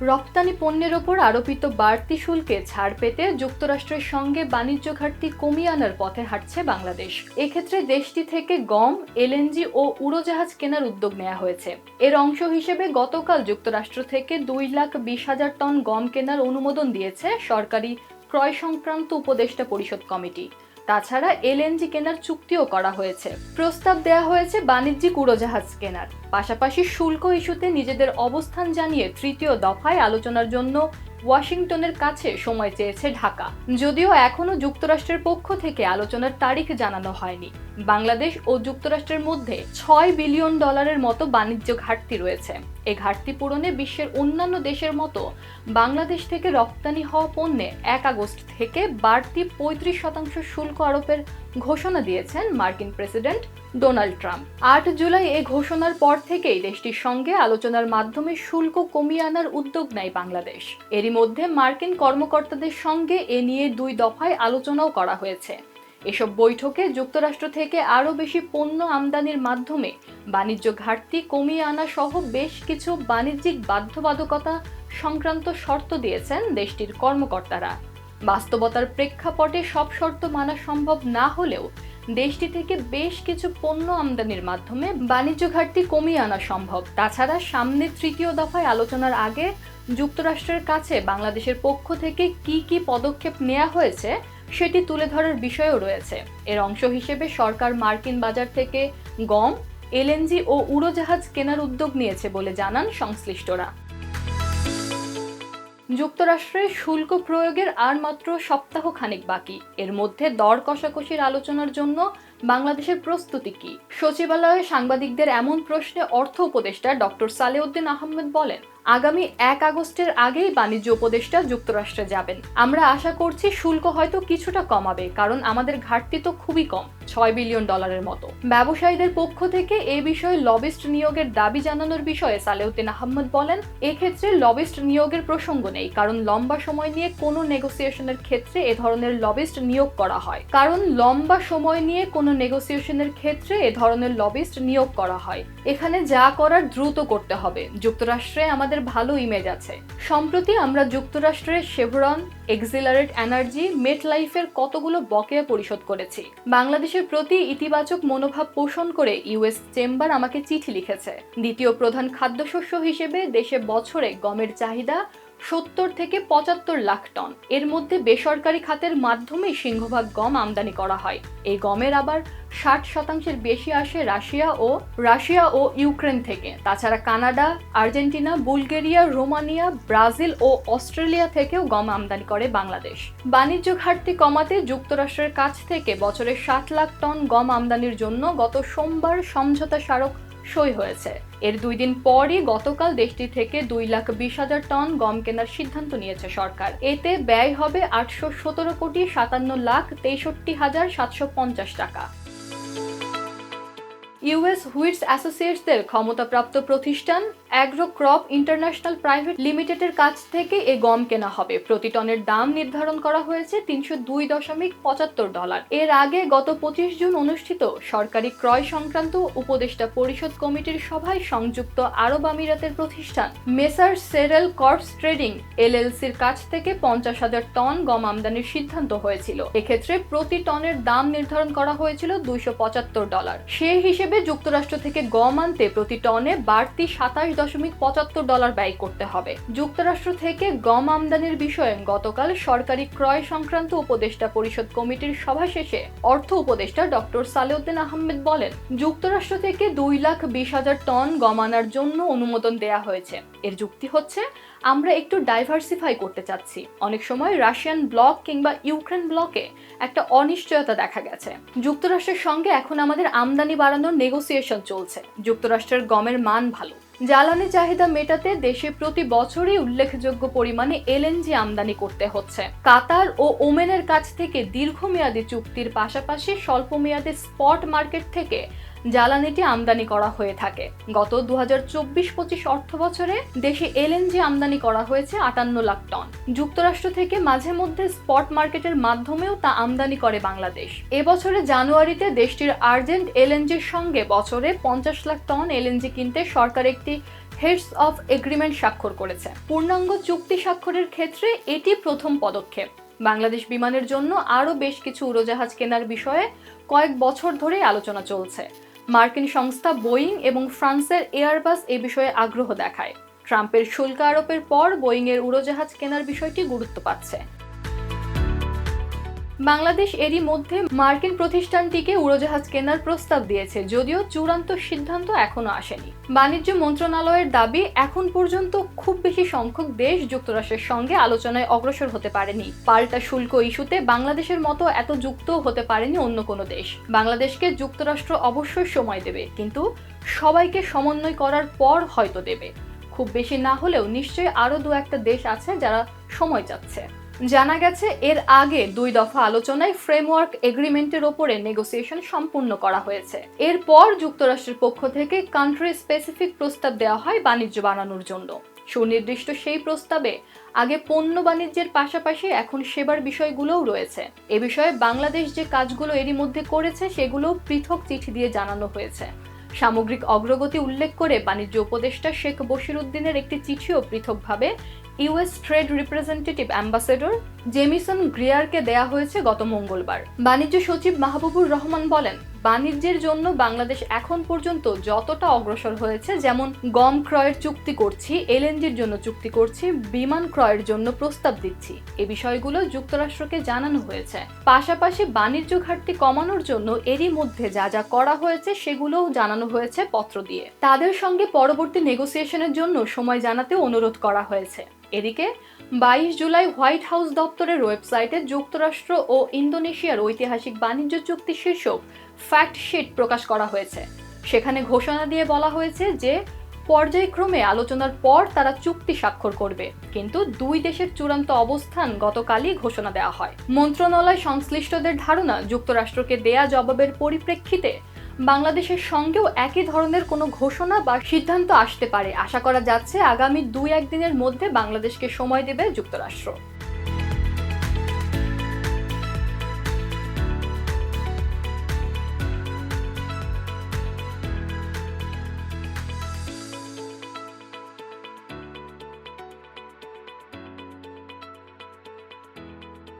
রপ্তানি পণ্যের ওপর আরোপিত বাড়তি শুল্কে ছাড় পেতে যুক্তরাষ্ট্রের সঙ্গে বাণিজ্য ঘাটতি কমিয়ে আনার পথে হাঁটছে বাংলাদেশ। এক্ষেত্রে দেশটি থেকে গম, এলএনজি ও উড়োজাহাজ কেনার উদ্যোগ নেওয়া হয়েছে। এর অংশ হিসেবে গতকাল যুক্তরাষ্ট্র থেকে দুই লাখ বিশ হাজার টন গম কেনার অনুমোদন দিয়েছে সরকারি ক্রয় সংক্রান্ত উপদেষ্টা পরিষদ কমিটি। তাছাড়া এলএনজি কেনার চুক্তিও করা হয়েছে। প্রস্তাব দেয়া হয়েছে বাণিজ্যিক উড়োজাহাজ কেনার। পাশাপাশি শুল্ক ইস্যুতে নিজেদের অবস্থান জানিয়ে তৃতীয় দফায় আলোচনার জন্য ওয়াশিংটনের কাছে সময় চেয়েছে ঢাকা। যদিও এখনও যুক্তরাষ্ট্রের পক্ষ থেকে আলোচনার তারিখ জানানো হয়নি। বাংলাদেশ ও যুক্তরাষ্ট্রের মধ্যে ছয় বিলিয়ন ডলারের মতো বাণিজ্য ঘাটতি রয়েছে। এ ঘাটতি পূরণে বিশ্বের অন্যান্য দেশের মতো বাংলাদেশ থেকে রপ্তানি হওয়া পণ্যে এক আগস্ট থেকে বাড়তি পঁয়ত্রিশ শতাংশ শুল্ক আরোপের ঘোষণা দিয়েছেন মার্কিন প্রেসিডেন্ট ডোনাল্ড ট্রাম্প। আট জুলাই এ ঘোষণার পর থেকেই দেশটির সঙ্গে আলোচনার মাধ্যমে শুল্ক কমিয়ে আনার উদ্যোগ নেয় বাংলাদেশ। এরই মধ্যে মার্কিন কর্মকর্তাদের সঙ্গে এ নিয়ে দুই দফায় আলোচনাও করা হয়েছে। এসব বৈঠকে যুক্তরাষ্ট্র থেকে আরও বেশি পণ্য আমদানির মাধ্যমে বাণিজ্য ঘাটতি কমিয়ে আনা সহ বেশ কিছু বাণিজ্যিক বাধ্যবাধকতা সংক্রান্ত শর্ত দিয়েছেন দেশটির কর্মকর্তারা। বাস্তবতার প্রেক্ষাপটে সব শর্ত মানা সম্ভব না হলেও দেশটি থেকে বেশ কিছু পণ্য আমদানির মাধ্যমে বাণিজ্য ঘাটতি কমিয়ে আনা সম্ভব। তাছাড়া সামনে তৃতীয় দফায় আলোচনার আগে যুক্তরাষ্ট্রের কাছে বাংলাদেশের পক্ষ থেকে কি কি পদক্ষেপ নেওয়া হয়েছে সেটি তুলে ধরার বিষয়ও রয়েছে। এর অংশ হিসেবে সরকার মার্কিন বাজার থেকে গম, এলএনজি ও উড়োজাহাজ কেনার উদ্যোগ নিয়েছে বলে জানান সংশ্লিষ্টরা। যুক্তরাষ্ট্রে শুল্ক প্রয়োগের আর মাত্র সপ্তাহ খানেক বাকি। এর মধ্যে দর কষাকষির আলোচনার জন্য বাংলাদেশের প্রস্তুতি কি? সচিবালয়ে সাংবাদিকদের এমন প্রশ্নে অর্থ উপদেষ্টা ডক্টর সালেউদ্দিন আহমেদ বলেন আগামী এক আগস্টের আগেই বাণিজ্য উপদেষ্টা যুক্তরাষ্ট্রে যাবেন। আমরা আশা করছি শুল্ক হয়তো কিছুটা কমাবে, কারণ আমাদের ঘাটতি তো খুবই কম, ছয় বিলিয়ন ডলারের মতো। ব্যবসায়ীদের পক্ষ থেকে এ বিষয়ে লবিস্ট নিয়োগের দাবি জানানোর বিষয়ে সালেউদ্দিন আহমদ বলেন, এক্ষেত্রে লবিস্ট নিয়োগের প্রসঙ্গ নেই, কারণ লম্বা সময় নিয়ে কোনো নেগোসিয়েশনের ক্ষেত্রে এ ধরনের লবিস্ট নিয়োগ করা হয়। কারণ লম্বা সময় নিয়ে কোনো নেগোসিয়েশনের ক্ষেত্রে এ ধরনের লবিস্ট নিয়োগ করা হয়। এখানে যা করার দ্রুত করতে হবে। যুক্তরাষ্ট্রে আমাদের ভালো ইমেজ আছে। সম্প্রতি আমরা যুক্তরাষ্ট্রের শেভরন এক্সিলারেট এনার্জি মেট লাইফের কতগুলো বকেয়া পরিশোধ করেছি। বাংলাদেশের প্রতি ইতিবাচক মনোভাব পোষণ করে ইউএস চেম্বার আমাকে চিঠি লিখেছে। দ্বিতীয় প্রধান খাদ্যশস্য হিসেবে দেশে বছরে গমের চাহিদা সত্তর থেকে পঁচাত্তর লাখ টন। এর মধ্যে বেসরকারি খাতের মাধ্যমে সিংহভাগ গম আমদানি করা হয়। এই গমের আবার ষাট শতাংশের বেশি আসে রাশিয়া ও রাশিয়া ও ইউক্রেন থেকে। তাছাড়া Canada, Argentina, Bulgaria, Romania, Brazil ও অস্ট্রেলিয়া থেকেও গম আমদানি করে বাংলাদেশ। বাণিজ্য ঘাটতি কমাতে যুক্তরাষ্ট্রের কাছ থেকে বছরে ষাট লাখ টন গম আমদানির জন্য গত সোমবার সমঝোতা স্মারক সই হয়েছে। এর দুই দিন পরই গতকাল দেশটি থেকে দুই লাখ বিশ হাজার টন গম কেনার সিদ্ধান্ত নিয়েছে সরকার। এতে ব্যয় হবে আটশো সতেরো কোটি সাতান্ন লাখ তেষট্টি হাজার সাতশো পঞ্চাশ টাকা। ইউএস হুইটস অ্যাসোসিয়েটসদের ক্ষমতাপ্রাপ্ত প্রতিষ্ঠান অ্যাগ্রো ক্রপ ইন্টারন্যাশনাল প্রাইভেট লিমিটেডের কাছ থেকে এ গম কেনা হবে। প্রতি টনের দাম নির্ধারণ করা হয়েছে তিনশো দুই দশমিক পঁচাত্তর ডলার। এর আগে গত পঁচিশ জুন অনুষ্ঠিত সরকারি ক্রয় সংক্রান্ত উপদেষ্টা পরিষদ কমিটির সভায় সংযুক্ত আরব আমিরাতের প্রতিষ্ঠান মেসার সেরেল কর্পস ট্রেডিং এলএলসির কাছ থেকে পঞ্চাশ হাজার টন গম আমদানির সিদ্ধান্ত হয়েছিল। এক্ষেত্রে প্রতি টনের দাম নির্ধারণ করা হয়েছিল দুইশো পঁচাত্তর ডলার। সে হিসেবে যুক্তরাষ্ট্র থেকে গম আনতে প্রতি টনে বাড়তি সাতাশ দশমিক পঁচাত্তর ডলার ব্যয় করতে হবে। যুক্তরাষ্ট্র থেকে গম আমদানির বিষয়ে গতকাল সরকারি ক্রয় সংক্রান্ত উপদেষ্টা পরিষদ কমিটির সভা শেষে অর্থ উপদেষ্টা ডক্টর সালেউদ্দিন আহমেদ বলেন, যুক্তরাষ্ট্র থেকে দুই লাখ বিশ হাজার টন গম আনার জন্য অনুমোদন দেয়া হয়েছে। এর যুক্তি হচ্ছে, আমরা একটু ডাইভার্সিফাই করতে চাচ্ছি। অনেক সময় রাশিয়ান ব্লক কিংবা ইউক্রেন ব্লকে একটা অনিশ্চয়তা দেখা গেছে। যুক্তরাষ্ট্রের সঙ্গে এখন আমাদের আমদানি বাড়ানোর নেগোসিয়েশন চলছে। যুক্তরাষ্ট্রের গমের মান ভালো। জ্বালানি চাহিদা মেটাতে দেশে প্রতি বছরই উল্লেখযোগ্য পরিমাণে এলএনজি আমদানি করতে হচ্ছে। কাতার ও ওমেনের কাছ থেকে দীর্ঘমেয়াদী চুক্তির পাশাপাশি স্বল্পমেয়াদী স্পট মার্কেট থেকে জ্বালানিটি আমদানি করা হয়ে থাকে। গত দু হাজার চব্বিশ পঁচিশ অর্থ বছরে দেশে এলএনজি আমদানি করা হয়েছে আটান্ন লাখ টন। যুক্তরাষ্ট্র থেকে মাঝে মধ্যে স্পট মার্কেটের মাধ্যমেও তা আমদানি করে বাংলাদেশ। এবছরে জানুয়ারিতে দেশটির আর্জেন্ট এলএনজির সঙ্গে বছরে পঞ্চাশ লাখ টন এলএনজি কিনতে সরকার একটি হেডস অফ এগ্রিমেন্ট স্বাক্ষর করেছে। পূর্ণাঙ্গ চুক্তি স্বাক্ষরের ক্ষেত্রে এটি প্রথম পদক্ষেপ। বাংলাদেশ বিমানের জন্য আরও বেশ কিছু উড়োজাহাজ কেনার বিষয়ে কয়েক বছর ধরে আলোচনা চলছে। মার্কিন সংস্থা বোয়িং এবং ফ্রান্সের এয়ারবাস এ বিষয়ে আগ্রহ দেখায়। ট্রাম্পের শুল্ক আরোপের পর বোয়িং এর উড়োজাহাজ কেনার বিষয়টি গুরুত্ব পাচ্ছে। বাংলাদেশ এরই মধ্যে মার্কিন প্রতিষ্ঠানটিকে উড়োজাহাজ কেনার প্রস্তাব দিয়েছে, যদিও চূড়ান্ত সিদ্ধান্ত এখনও আসেনি। বাণিজ্য মন্ত্রণালয়ের দাবি, এখন পর্যন্ত খুব বেশি সংখ্যক দেশ যুক্তরাষ্ট্রের সঙ্গে আলোচনায় অগ্রসর হতে পারেনি। পাল্টা শুল্ক ইস্যুতে বাংলাদেশের মতো এত যুক্ত হতে পারেনি অন্য কোনো দেশ। বাংলাদেশকে যুক্তরাষ্ট্র অবশ্যই সময় দেবে, কিন্তু সবাইকে সমন্বয় করার পর হয়তো দেবে। খুব বেশি না হলেও নিশ্চয়ই আরও দু একটা দেশ আছে যারা সময় চাচ্ছে। জানা গেছে, এর আগে দুই দফা আলোচনায় ফ্রেমওয়ার্ক এগ্রিমেন্টের ওপরে নেগোসিয়েশন সম্পূর্ণ করা হয়েছে। এরপর যুক্তরাষ্ট্রের পক্ষ থেকে কান্ট্রি স্পেসিফিক প্রস্তাব দেওয়া হয় বাণিজ্য বাড়ানোর জন্য। সুনির্দিষ্ট সেই প্রস্তাবে আগে পণ্য বাণিজ্যের পাশাপাশি এখন সেবার বিষয়গুলোও রয়েছে। এ বিষয়ে বাংলাদেশ যে কাজগুলো এরই মধ্যে করেছে, সেগুলো পৃথক চিঠি দিয়ে জানানো হয়েছে। সামগ্রিক অগ্রগতি উল্লেখ করে বাণিজ্য উপদেষ্টা শেখ বশির উদ্দিনের একটি চিঠিও পৃথকভাবে US trade representative ambassador Jamieson গ্রিয়ারকে দেয়া হয়েছে গত মঙ্গলবার। বাণিজ্য সচিব মাহবুবুর রহমান বলেন, বাণিজ্যের জন্য বাংলাদেশ এখন পর্যন্ত যতটা অগ্রসর হয়েছে, যেমন গম ক্রয়ের চুক্তি করছি, এলএনজির জন্য চুক্তি করছি, বিমান ক্রয়ের জন্য প্রস্তাব দিচ্ছি। এ বিষয়গুলো যুক্তরাষ্ট্রকে জানানো হয়েছে। পাশাপাশি বাণিজ্য ঘাটতি কমানোর জন্য এরই মধ্যে যা যা করা হয়েছে, সেগুলোও জানানো হয়েছে পত্র দিয়ে। তাদের সঙ্গে পরবর্তী নেগোসিয়েশনের জন্য সময় জানাতে অনুরোধ করা হয়েছে। এদিকে বাইশ জুলাই হোয়াইট হাউস দপ্তরের ওয়েবসাইটে যুক্তরাষ্ট্র ও ইন্দোনেশিয়ার ঐতিহাসিক বাণিজ্য চুক্তি শীর্ষক ফ্যাক্ট শিট প্রকাশ করা হয়েছে। সেখানে ঘোষণা দিয়ে বলা হয়েছে যে, পর্যায়ক্রমে আলোচনার পর তারা চুক্তি স্বাক্ষর করবে। কিন্তু দুই দেশের চূড়ান্ত অবস্থান গতকালই ঘোষণা দেওয়া হয়। মন্ত্রণালয় সংশ্লিষ্টদের ধারণা, যুক্তরাষ্ট্রকে দেয়া জবাবের পরিপ্রেক্ষিতে বাংলাদেশের সঙ্গেও একই ধরনের কোনো ঘোষণা বা সিদ্ধান্ত আসতে পারে। আশা করা যাচ্ছে আগামী দুই একদিনের মধ্যে বাংলাদেশকে সময় দেবে যুক্তরাষ্ট্র।